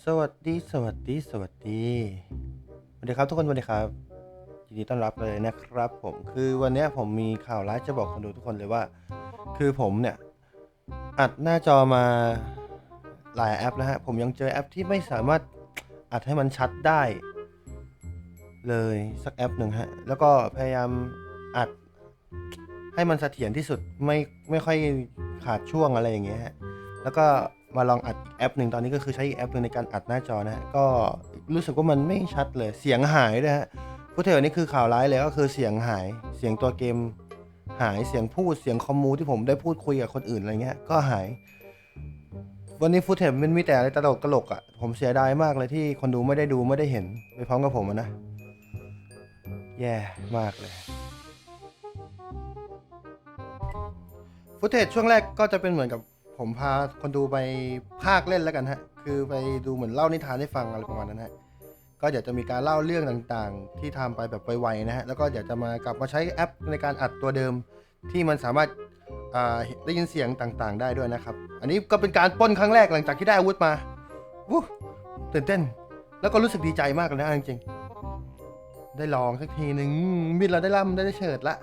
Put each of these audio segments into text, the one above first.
สวัสดีสวัสดีสวัสดีสวัสดีครับทุกคนสวัสดีครับยินดีต้อนรับเลยนะครับ ผมคือวันนี้ผมมีข่าวร้ายจะบอกคนดูทุกคนเลยว่า คือผมเนี่ยอัดหน้าจอมาหลายแอปแล้วฮะผมยังเจอแอปที่ไม่สามารถอัดให้มันชัดได้ เลยสักแอปหนึ่งฮะแล้วก็พยายามอัดให้มันเสถียรที่สุดไม่ไม่ค่อยขาดช่วงอะไรอย่างเงี้ยฮะแล้วก็ มาลองอัดแอปหนึ่งตอนนี้ก็คือใช้อีกแอปหนึ่งในการอัดหน้าจอนะฮะก็รู้สึกว่ามันไม่ชัดเลยเสียงหายด้วยฮะพูดถึงอันนี้คือข่าวร้ายเลยก็คือเสียงหายเสียงตัวเกมหายเสียงพูดเสียงคอมมูที่ผมได้พูดคุยกับคนอื่นอะไรเงี้ยก็หาย วันนี้ฟุตเทปมันมีแต่อะไรตลกตลกๆอะ ผมเสียดายมากเลยที่คนดูไม่ได้ดูไม่ได้เห็นไปพร้อมกับผมะนะ แย่มากเลยฟุตเทจช่วงแรกก็จะเป็นเหมือนกับ ผมพาคนดูไปภาคเล่นแล้วกันฮะ คือไปดูเหมือนเล่านิทานให้ฟังอะไรประมาณนั้นฮะ ก็เดี๋ยวจะมีการเล่าเรื่องต่างๆ ที่ทำไปแบบไวๆนะฮะ แล้วก็เดี๋ยวจะมากลับมาใช้แอปในการอัดตัวเดิม ที่มันสามารถอ่าได้ยินเสียงต่างๆ ได้ด้วยนะครับ อันนี้ก็เป็นการป้นครั้งแรกหลังจากที่ได้อาวุธมาวู้ตื่นเต้น แล้วก็รู้สึกดีใจมากเลยนะจริงๆได้ลองสักทีหนึ่งมีดเราได้ล่ำได้เฉิดละ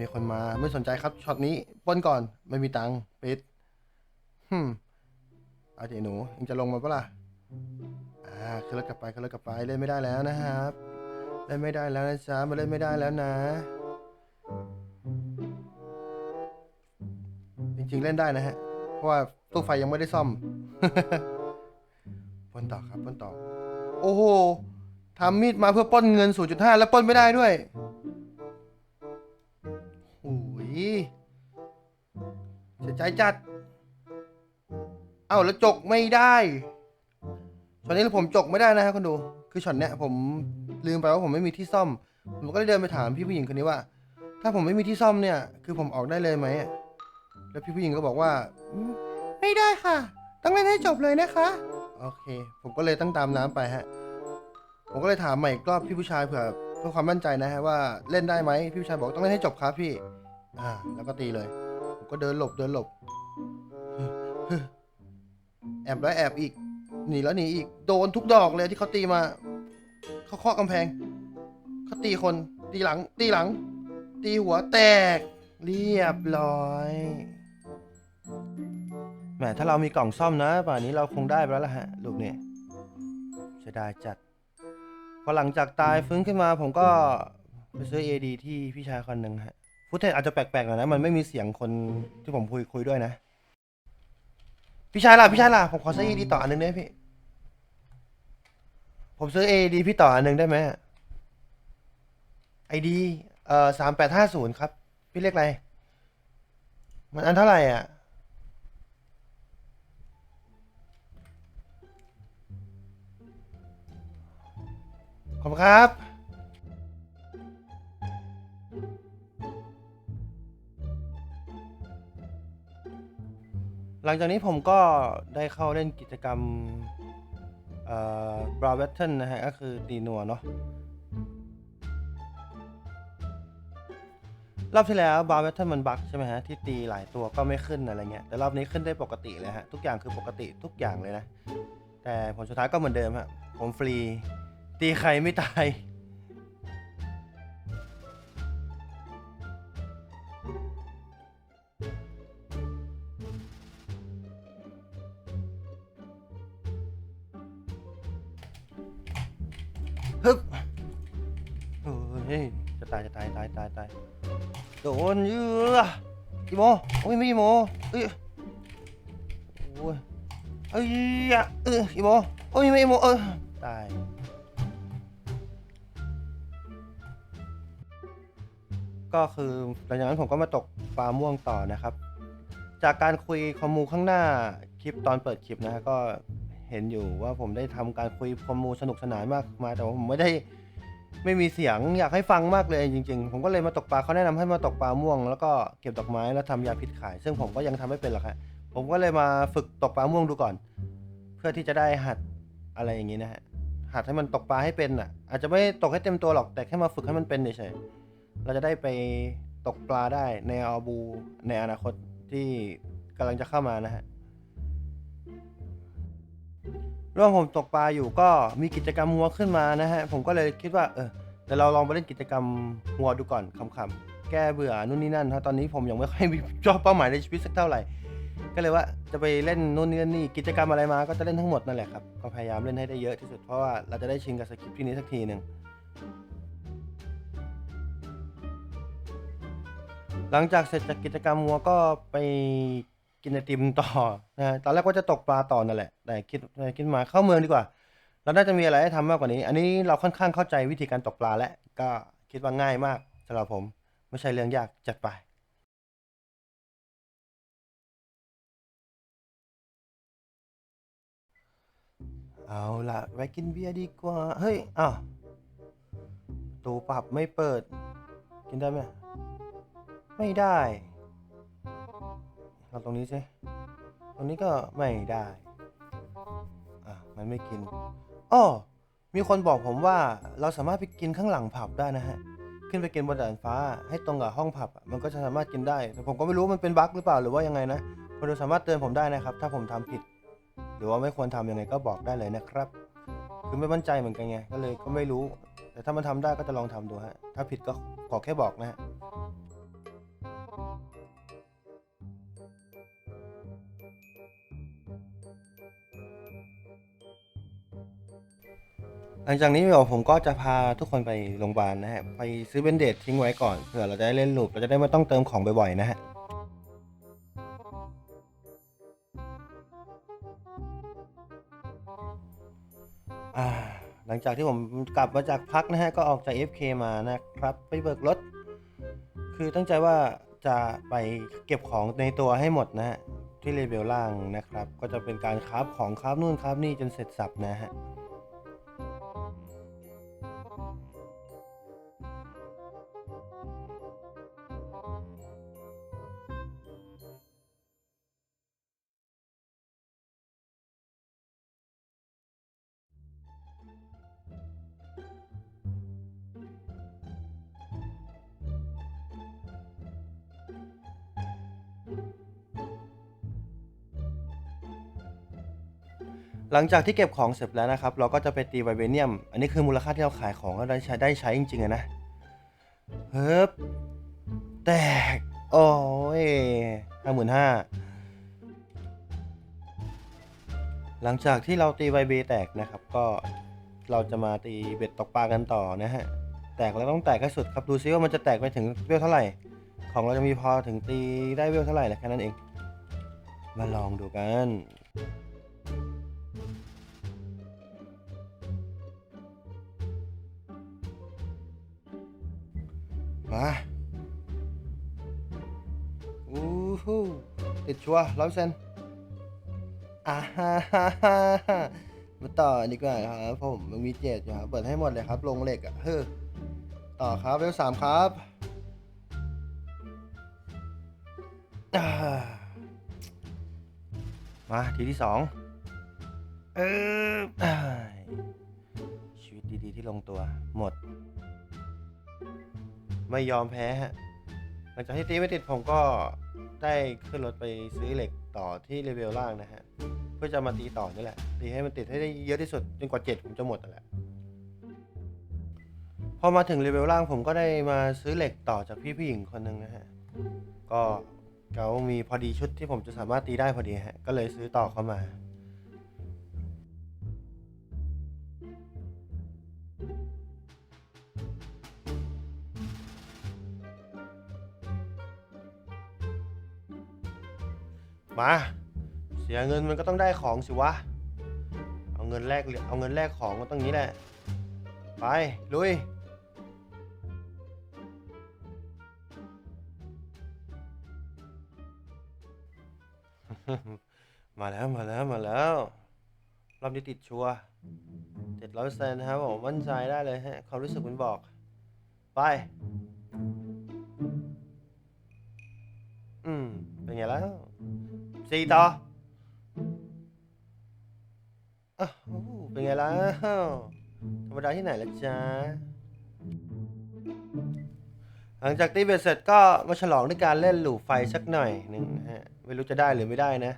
มีคนมาไม่สนใจครับช็อตนี้ป้นก่อนไม่มีตังค์ปิดฮึมเอาเดี๋ยวหนูเองจะลงมาปะล่ะอ่าขึ้นรถกลับไปขึ้นรถกลับไปเล่นไม่ได้แล้วนะครับ เล่นไม่ได้แล้วนะจ๊ะมาเล่นไม่ได้แล้วนะ จริงๆเล่นได้นะฮะเพราะว่าตู้ไฟยังไม่ได้ซ่อมป้นต่อครับป้นต่อ โอ้โหทำมีดมาเพื่อป้นเงิน 0.5 แล้วป้นไม่ได้ด้วย เสียใจจัด เอ้าแล้วจกไม่ได้ช็อตนี้ผมจกไม่ได้นะฮะคุณดู คือช็อตเนี้ยผมลืมไปว่าผมไม่มีที่ซ่อม ผมก็เลยเดินไปถามพี่ผู้หญิงคนนี้ว่า ถ้าผมไม่มีที่ซ่อมเนี่ย คือผมออกได้เลยไหม แล้วพี่ผู้หญิงก็บอกว่า ไม่ได้ค่ะ ต้องเล่นให้จบเลยนะคะ โอเค ผมก็เลยตั้งตามน้ำไปฮะ ผมก็เลยถามใหม่อีกรอบพี่ผู้ชายเผื่อเพื่อความมั่นใจนะฮะว่าเล่นได้ไหมพี่ผู้ชายบอกต้องเล่นให้จบครับพี่ อ่า แล้วก็ตีเลย ผมก็เดินหลบเดินหลบ แอบแล้วแอบอีก หนีแล้วหนีอีก โดนทุกดอกเลยที่เขาตีมา เขาเคาะกำแพง เขาตีคน ตีหลัง ตีหลัง ตีหัวแตก เรียบร้อยแหมถ้าเรามีกล่องซ่อมนะป่านนี้เราคงได้ไปแล้วล่ะฮะ ลูกเนี่ยจะได้จัด พอหลังจากตายฟื้นขึ้นมาผมก็ไปซื้อ AD ที่พี่ชายคนหนึ่งฮะ ฟุตเทจอาจจะแปลกๆหน่อยนะ มันไม่มีเสียงคนที่ผมคุยคุยด้วยนะ พี่ชายล่ะ พี่ชายล่ะ ผมขอซื้อ AD ต่ออันหนึ่งได้ไหมพี่ ผมซื้อ AD พี่ต่ออันหนึ่งได้ไหมไอดีเอ่อสามแปดห้าศูนย์ครับ พี่เรียกอะไร มันอันเท่าไหร่อะขอบคุณครับ หลังจากนี้ผมก็ได้เข้าเล่นกิจกรรมเอ่อบราเวตเทนนะฮะ ก็คือตีนัวเนาะรอบที่แล้วบราเวตเทนมันบั๊กใช่ไหมฮะ ที่ตีหลายตัวก็ไม่ขึ้นอะไรเงี้ยแต่รอบนี้ขึ้นได้ปกติเลยฮะ ทุกอย่างคือปกติทุกอย่างเลยนะ แต่ผลสุดท้ายก็เหมือนเดิมฮะ ผมฟรี ตีใครไม่ตาย ตายจะตายตายตายตายโดนเยืออีโมโอ้ยไม่อีโมเอ้ยโอ้ยเอ้ยอะเอออีโมโอ้ยไม่อีโมเออตายก็คือหลังจากนั้นผมก็มาตกปลาม่วงต่อนะครับ จากการคุยคอมมูข้างหน้าคลิปตอนเปิดคลิปนะฮะก็เห็นอยู่ว่าผมได้ทำการคุยคอมมูสนุกสนานมากมาแต่ว่าผมไม่ได้ ไม่มีเสียงอยากให้ฟังมากเลยจริง ๆ ผมก็เลยมาตกปลาเขาแนะนำให้มาตกปลาม่วง แล้วก็เก็บดอกไม้แล้วทำยาพิษขาย ซึ่งผมก็ยังทำไม่เป็นหรอกฮะผมก็เลยมาฝึกตกปลาม่วงดูก่อน เพื่อที่จะได้หัดอะไรอย่างนี้นะฮะหัดให้มันตกปลาให้เป็นอะ อาจจะไม่ตกให้เต็มตัวหรอกแต่แค่มาฝึกให้มันเป็นเฉยๆเราจะได้ไปตกปลาได้ในอาบูในอนาคตที่กำลังจะเข้ามานะฮะ ระหว่างผมตกปลาอยู่ก็มีกิจกรรมหัวขึ้นมานะฮะ ผมก็เลยคิดว่าเออเดี๋ยวเราลองไปเล่นกิจกรรมหัวดูก่อนคำๆแก้เบื่อนู่นนี่นั่นเพราะตอนนี้ผมยังไม่ค่อยมีชอบเป้าหมายในชีวิตสักเท่าไหร่ ก็เลยว่าจะไปเล่นนู่นนี่นั่นนี่กิจกรรมอะไรมาก็จะเล่นทั้งหมดนั่นแหละครับก็พยายามเล่นให้ได้เยอะที่สุดเพราะว่าเราจะได้ชินกับสคริปต์ที่นี้สักทีหนึ่งหลังจากเสร็จจากกิจกรรมวัวก็ไป กินไอติมต่อนะตอนแรกว่าจะตกปลาต่อนั่นแหละ แต่คิดคิดมาเข้าเมืองดีกว่า เราน่าจะมีอะไรให้ทำมากกว่านี้ อันนี้เราค่อนข้างเข้าใจวิธีการตกปลาแล้วก็คิดว่าง่ายมากสำหรับผม ไม่ใช่เรื่องยากจัดไปเอาละไปกินเบียร์ดีกว่า เฮ้ย อ้าวประตูปรับไม่เปิด กินได้ไหม ไม่ได้ เราตรงนี้สิตรงนี้ก็ไม่ได้ อะ มันไม่กินอ้อมีคนบอกผมว่าเราสามารถไปกินข้างหลังผับได้นะฮะ ขึ้นไปกินบนดาดฟ้า ให้ตรงกับห้องผับ มันก็จะสามารถกินได้ แต่ผมก็ไม่รู้มันเป็นบั๊กหรือเปล่าหรือว่ายังไงนะคนดูสามารถเตือนผมได้นะครับ ถ้าผมทำผิด หรือว่าไม่ควรทำยังไงก็บอกได้เลยนะครับ คือไม่มั่นใจเหมือนกันไง ก็เลยก็ไม่รู้ แต่ถ้ามันทำได้ก็จะลองทำดูฮะ ถ้าผิดก็ขอแค่บอกนะฮะ หลังจากนี้เดี๋ยวผมก็จะพาทุกคนไปโรงพยาบาลนะฮะ ไปซื้อเบนเดตทิ้งไว้ก่อนเผื่อเราจะได้เล่นลูปเราจะได้ไม่ต้องเติมของบ่อยๆนะฮะหลังจากที่ผมกลับมาจากพักนะฮะ ก็ออกจาก FK มานะครับ ไปเบิกรถ คือตั้งใจว่าจะไปเก็บของในตัวให้หมดนะฮะ ที่เลเวลล่างนะครับ ก็จะเป็นการคราฟของคราฟนู่นคราฟนี่จนเสร็จสับนะฮะ หลังจากที่เก็บของเสร็จแล้วนะครับ เราก็จะไปตีไวเบเนียม อันนี้คือมูลค่าที่เราขายของก็ได้ใช้ได้ใช้จริงๆนะเฮ้บแตก โอ้ยห้าหมื่นห้าหลังจากที่เราตีไวเบแตกนะครับ ก็เราจะมาตีเบ็ดตกปลากันต่อนะฮะ แตกแล้วต้องแตกให้สุดครับดูซิว่ามันจะแตกไปถึงเวลเท่าไหร่ ของเราจะมีพอถึงตีได้เวลเท่าไหร่แหละแค่นั้นเอง มาลองดูกัน มาอู้หูติดชัวร้อยเซนอ่าฮ่าฮ่าฮ่ามาต่อดีกว่าครับผมมันมีเจ็ดอยู่ครับ เปิดให้หมดเลยครับ ลงเหล็กอะเฮ้อต่อครับเวลสามครับมาทีที่สองเออชีวิตดีๆที่ลงตัวหมด ไม่ยอมแพ้ฮะหลังจากที่ตีไม่ติดผมก็ได้ขึ้นรถไปซื้อเหล็กต่อที่เลเวลล่างนะฮะเพื่อจะมาตีต่อนี่แหละ ตีให้มันติดให้ได้เยอะที่สุดจนกว่าเจ็ดผมจะหมดนั่นแหละพอมาถึงเลเวลล่างผมก็ได้มาซื้อเหล็กต่อจากพี่ผู้หญิงคนหนึ่งนะฮะก็เขามีพอดีชุดที่ผมจะสามารถตีได้พอดีฮะก็เลยซื้อต่อเข้ามา มา เสียเงินมันก็ต้องได้ของสิวะ เอาเงินแลกเหรียญเอาเงินแลกของก็ต้องนี้แหละ ไป ลุย มาแล้วมาแล้วมาแล้ว รอบนี้ติดชัวเจ็ดร้อยเซนนะครับผมมั่นใจได้เลยฮะความรู้สึกมันบอก ไป อืม เป็นไงแล้ว สี่ต่ออ้าวเป็นไงแล้วธรรมดาที่ไหนล่ะจ๊ะ หลังจากตีเบ็ดเสร็จก็มาฉลองด้วยการเล่นหลูไฟสักหน่อยหนึ่งนะฮะ ไม่รู้จะได้หรือไม่ได้นะ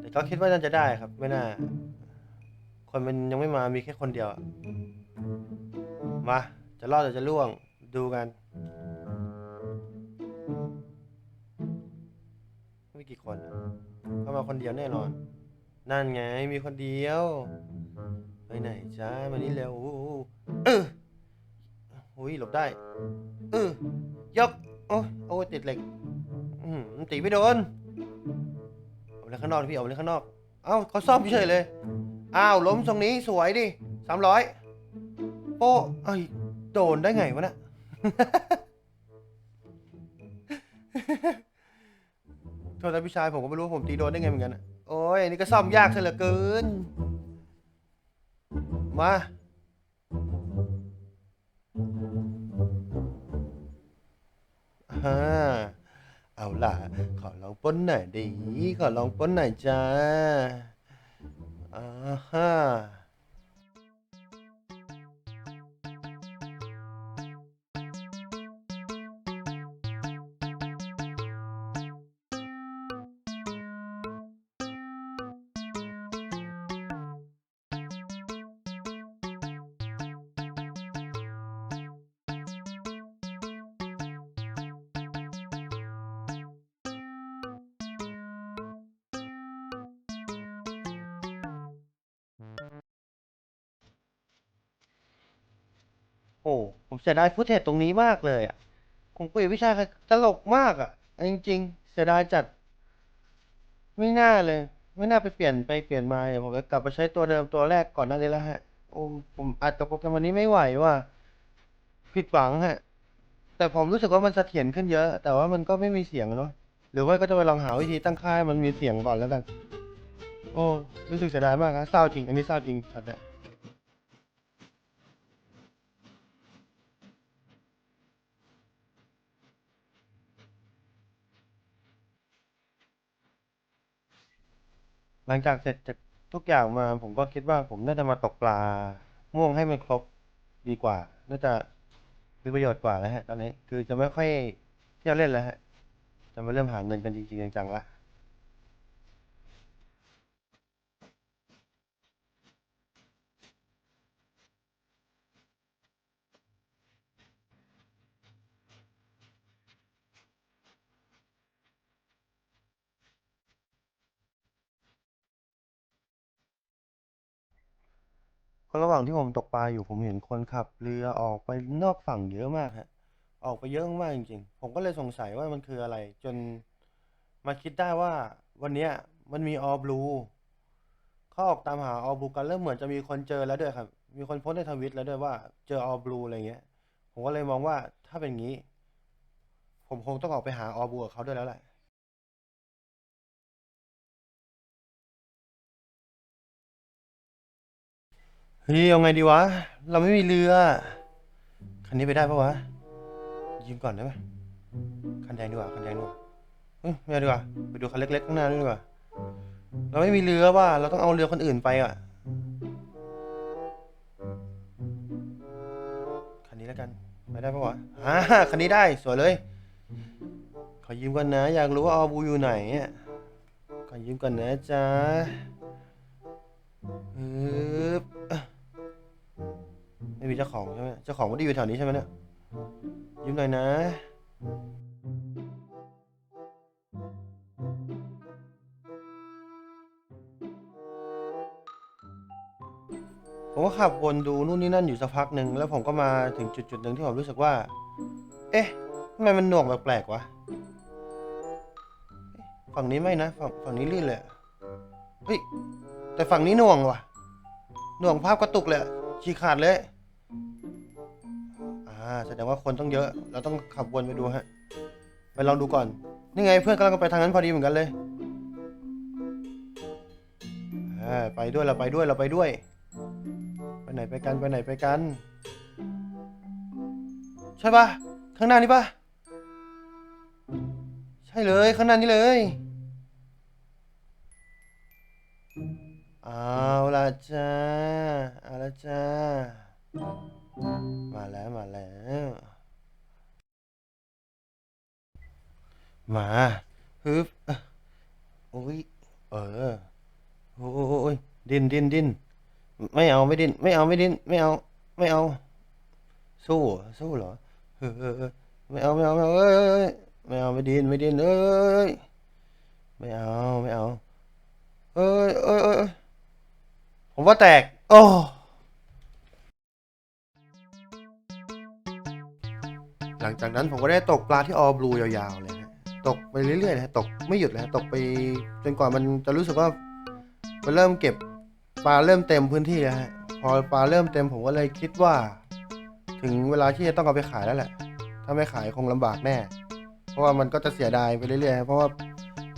แต่ก็คิดว่าน่าจะได้ครับ ไม่น่า คนมันยังไม่มามีแค่คนเดียว มา จะรอดหรือจะล่วงดูกัน กี่คนอะเข้ามาคนเดียวแน่นอน นั่นไงมีคนเดียว ไปไหนจ้ามานี่เร็วอู้หูเอออุ้ยหลบได้เออยกโอ้ยโอ้ยติดเหล็กอืมตีไม่โดนเอาไปเล่นข้างนอกดิพี่เอาไปเล่นข้างนอก เอ้าเขาซ่อมเฉยเลย อ้าวล้มตรงนี้สวยดิสามร้อยโป้เอ้ยโดนได้ไงวะเนะ โทษนะพี่ชายผมก็ไม่รู้ว่าผมตีโดนได้ไงเหมือนกันอะโอ้ยอันนี่ก็ซ่อมยากซะเหลือเกิน มา ฮ่า เอาล่ะ ขอลองปล้นหน่อยดิ ขอลองปล้นหน่อยจ้าอ่าฮ่า อ้ผมเสียดายฟุตเทจตรงนี้มากเลยอะผมคุยกับพี่ชายตลกมากอะจริงๆ เสียดายจัด ไม่น่าเลย ไม่น่าไปเปลี่ยนไปเปลี่ยนมาเนี่ยผมจะกลับมาใช้ตัวเดิมตัวแรกก่อนหน้านี้แล้วฮะ โอ้ผมอัดกับโปรแกรมวันนี้ไม่ไหวว่ะผิดหวังฮะ แต่ผมรู้สึกว่ามันเสถียรขึ้นเยอะ แต่ว่ามันก็ไม่มีเสียงเนาะหรือว่าก็จะไปลองหาวิธีตั้งค่ายมันมีเสียงก่อนแล้วกัน โอ้รู้สึกเสียดายมากครับเศร้าจริง อันนี้เศร้าจริงช็อตเนี้ย หลังจากเสร็จจากทุกอย่างมา ผมก็คิดว่าผมน่าจะมาตกปลา ม่วงให้มันครบดีกว่า น่าจะมีประโยชน์กว่าแล้วฮะ ตอนนี้ คือจะไม่ค่อยเที่ยวเล่นแล้วฮะ จะมาเริ่มหาเงินกันจริงๆจังๆละ ระหว่างที่ผมตกปลาอยู่ผมเห็นคนขับเรือออกไปนอกฝั่งเยอะมากฮะ ออกไปเยอะมากจริงๆ ผมก็เลยสงสัยว่ามันคืออะไร จนมาคิดได้ว่าวันเนี้ยมันมีออบลูเขาออกตามหาออบลูกันแล้วเหมือนจะมีคนเจอแล้วด้วยครับ มีคนโพสต์ในทวิตแล้วด้วยว่าเจอออบลูอะไรเงี้ย ผมก็เลยมองว่าถ้าเป็นงี้ ผมคงต้องออกไปหาออบลูกับเขาด้วยแล้วแหละ เฮ้ยเอาไงดีวะ เราไม่มีเรือ คันนี้ไปได้ปะวะ ยืมก่อนได้ไหมคันแดงดีกว่าคันแดงดีกว่าเฮ้ยไม่เอาดีกว่า ไปดูคันเล็กๆข้างหน้าดีกว่า เราไม่มีเรือว่ะเราต้องเอาเรือคนอื่นไปอะ คันนี้แล้วกัน ไปได้ปะวะอ่าคันนี้ได้ สวยเลย ขอยืมก่อนนะ อยากรู้ว่าออบูอยู่ไหนอะขอยืมก่อนนะจ๊ะฮึบอะ ไม่มีเจ้าของใช่ไหมเจ้าของไม่ได้อยู่แถวนี้ใช่ไหมเนี่ยยืมหน่อยนะ ผมก็ขับวนดูนู่นนี่นั่นอยู่สักพักหนึ่งแล้วผมก็มาถึงจุดจุดหนึ่งที่ผมรู้สึกว่า เอ๊ะทำไมมันหน่วงแปลกๆวะฝั่งนี้ไม่นะฝั่งฝั่งนี้ลื่นเลยเฮ้ยแต่ฝั่งนี้หน่วงว่ะหน่วงภาพกระตุกเลยฉีกขาดเลย อ่าแสดงว่าคนต้องเยอะ เราต้องขับวนไปดูฮะ ไปลองดูก่อน นี่ไงเพื่อนกำลังไปทางนั้นพอดีเหมือนกันเลยอ่าไปด้วยเราไปด้วยเราไปด้วย ไปไหนไปกันไปไหนไปกัน ใช่ปะข้างหน้านี่ปะใช่เลยข้างหน้านี่เลยเอาละจ้าเอาละจ้า มาแล้วมาแล้ว มาฮึบโอ้ย เออ โอ้ยดินดินดินไม่เอาไม่ดิ้นไม่เอาไม่ดิ้นไม่เอาไม่เอา สู้สู้เหรอเออเออเออไม่เอาไม่เอาไม่เอาเอ้ยไม่เอาไม่ดิ้นไม่ดิ้นเอ้ยไม่เอาไม่เอา เอ้ยเอ้ยเอ้ยเอ้ยผมว่าแตก โอ้ ลังจากนั้นผมก็ได้ตกปลาที่ออบลูยาวๆเลยฮะตกไปเรื่อยๆนะฮะตกไม่หยุดเลยฮะตกไปจนกว่ามันจะรู้สึกว่ามันเริ่มเก็บปลาเริ่มเต็มพื้นที่แล้วฮะพอปลาเริ่มเต็มผมก็เลยคิดว่า ถึงเวลาที่จะต้องเอาไปขายแล้วแหละ ถ้าไม่ขายคงลำบากแน่ เพราะว่ามันก็จะเสียดายไปเรื่อยๆ เพราะว่า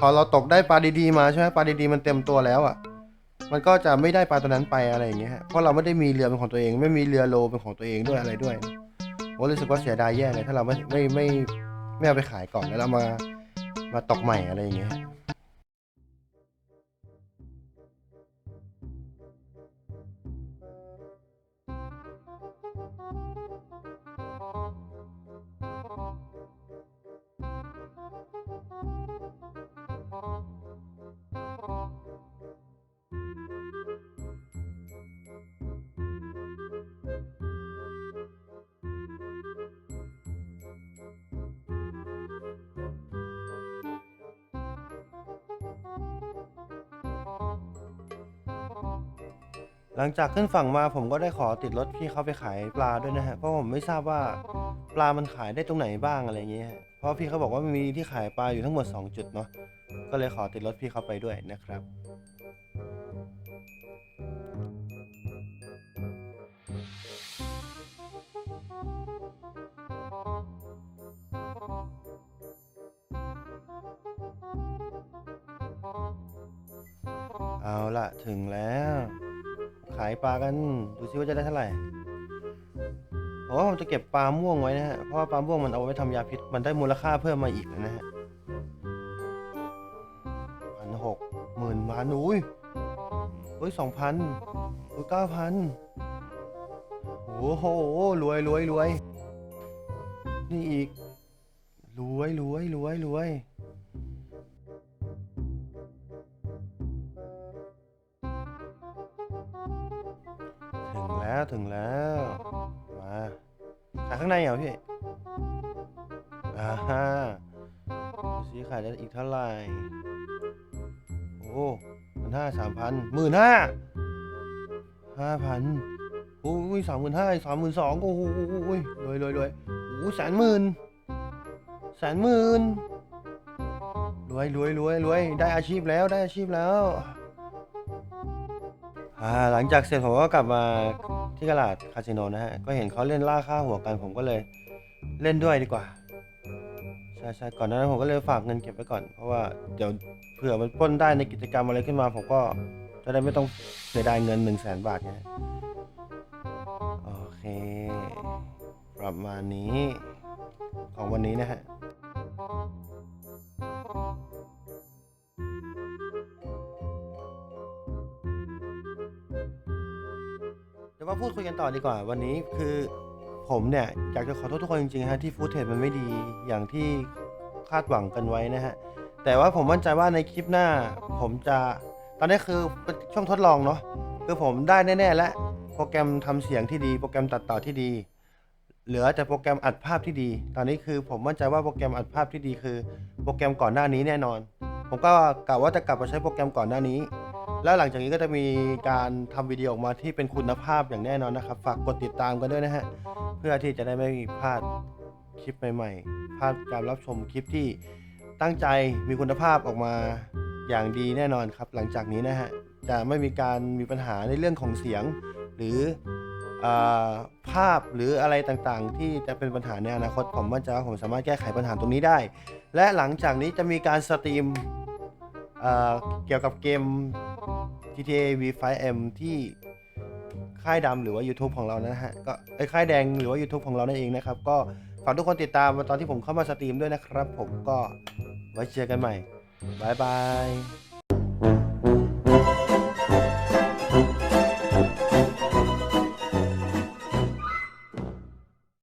พอเราตกได้ปลาดีๆมาใช่ไหมปลาดีๆมันเต็มตัวแล้วอะ มันก็จะไม่ได้ปลาตัวนั้นไปอะไรอย่างเงี้ยฮะเพราะเราไม่ได้มีเรือเป็นของตัวเอง ไม่มีเรือโลเป็นของตัวเองด้วยอะไรด้วย ผมรู้สึกว่าเสียดายแย่เลยถ้าเราไม่ไม่ไม่ไม่เอาไปขายก่อนแล้วเรามามาตกใหม่อะไรอย่างเงี้ย หลังจากขึ้นฝั่งมาผมก็ได้ขอติดรถพี่เขาไปขายปลาด้วยนะฮะเพราะผมไม่ทราบว่าปลามันขายได้ตรงไหนบ้างอะไรอย่างเงี้ยเพราะพี่เขาบอกว่ามีที่ขายปลาอยู่ทั้งหมด 2 จุดเนาะก็เลยขอติดรถพี่เขาไปด้วยนะครับเอาละถึงแล้วายปลากัน ดูซิว่าจะได้เท่าไหร่โอ้ผมจะเก็บปลาม่วงไว้นะฮะ เพราะว่าปลาม่วงมันเอาไว้ทำยาพิษ มันได้มูลค่าเพิ่มมาอีกนะฮะพันหกหมื่นพันอุ้ยอุ้ยสองพันอุ้ยเก้าพันโอ้โห รวยรวยรวยนี่อีก รวยรวยรวยรวย แล้วถึงแล้วมาขายข้างในเหรอพี่อ่าฮะดูสิขายได้อีกเท่าไหร่โอ้มันห้าสามพันหมื่นห้าห้าพันโอ้ยสามหมื่นห้าสามหมื่นสองโอ้โหรวยรวยรวยโอ้แสนหมื่นแสนหมื่นรวยรวยรวยรวยได้อาชีพแล้วได้อาชีพแล้ว อ่าหลังจากเสร็จผมก็กลับมา ที่ตลาดคาสิโนนะฮะ ก็เห็นเขาเล่นล่าค่าหัวกันผมก็เลยเล่นด้วยดีกว่า ใช่ใช่ก่อนหนานั้นผมก็เลยฝากเงินเก็บไว้ก่อน เพราะว่าเดี๋ยวเผื่อมันปล้นได้ในกิจกรรมอะไรขึ้นมา ผมก็จะได้ไม่ต้องเสียดายเงิน1นึ่งแสนบาทไงโอเค ประมาณนี้ของวันนี้นะฮะ มาพูดคุยกันต่อดีกว่า วันนี้คือผมเนี่ยอยากจะขอโทษทุกคนจริงๆฮะที่ฟู้ดเทจมันไม่ดีอย่างที่คาดหวังกันไว้นะฮะ แต่ว่าผมมั่นใจว่าในคลิปหน้า ผมจะตอนนี้คือเป็นช่วงทดลองเนาะคือผมได้แน่ๆแล้วโปรแกรมทำเสียงที่ดี โปรแกรมตัดต่อที่ดี เหลือแต่โปรแกรมอัดภาพที่ดี ตอนนี้คือผมมั่นใจว่าโปรแกรมอัดภาพที่ดีคือ โปรแกรมก่อนหน้านี้แน่นอน ผมก็กะว่าจะกลับมาใช้โปรแกรมก่อนหน้านี้ แล้วหลังจากนี้ก็จะมีการทำวิดีโอออกมาที่เป็นคุณภาพอย่างแน่นอนนะครับ ฝากกดติดตามกันด้วยนะฮะ เพื่อที่จะได้ไม่พลาดคลิปใหม่ๆ พลาดการรับชมคลิปที่ตั้งใจมีคุณภาพออกมาอย่างดีแน่นอนครับ หลังจากนี้นะฮะ จะไม่มีการมีปัญหาในเรื่องของเสียง หรือเออภาพหรืออะไรต่างๆ ที่จะเป็นปัญหาในอนาคตผมมั่นใจว่าผมสามารถแก้ไขปัญหาตรงนี้ได้ และหลังจากนี้จะมีการสตรีม เกี่ยวกับเกม GTA V5M ที่ค่ายดำหรือว่า YouTube ของเรานะฮะ ก็ไอ้ค่ายแดงหรือว่า YouTube ของเรานั่นเองนะครับ ก็ฝากทุกคนติดตามมาตอนที่ผมเข้ามาสตรีมด้วยนะครับ ผมก็ไว้เจอกันใหม่บายบาย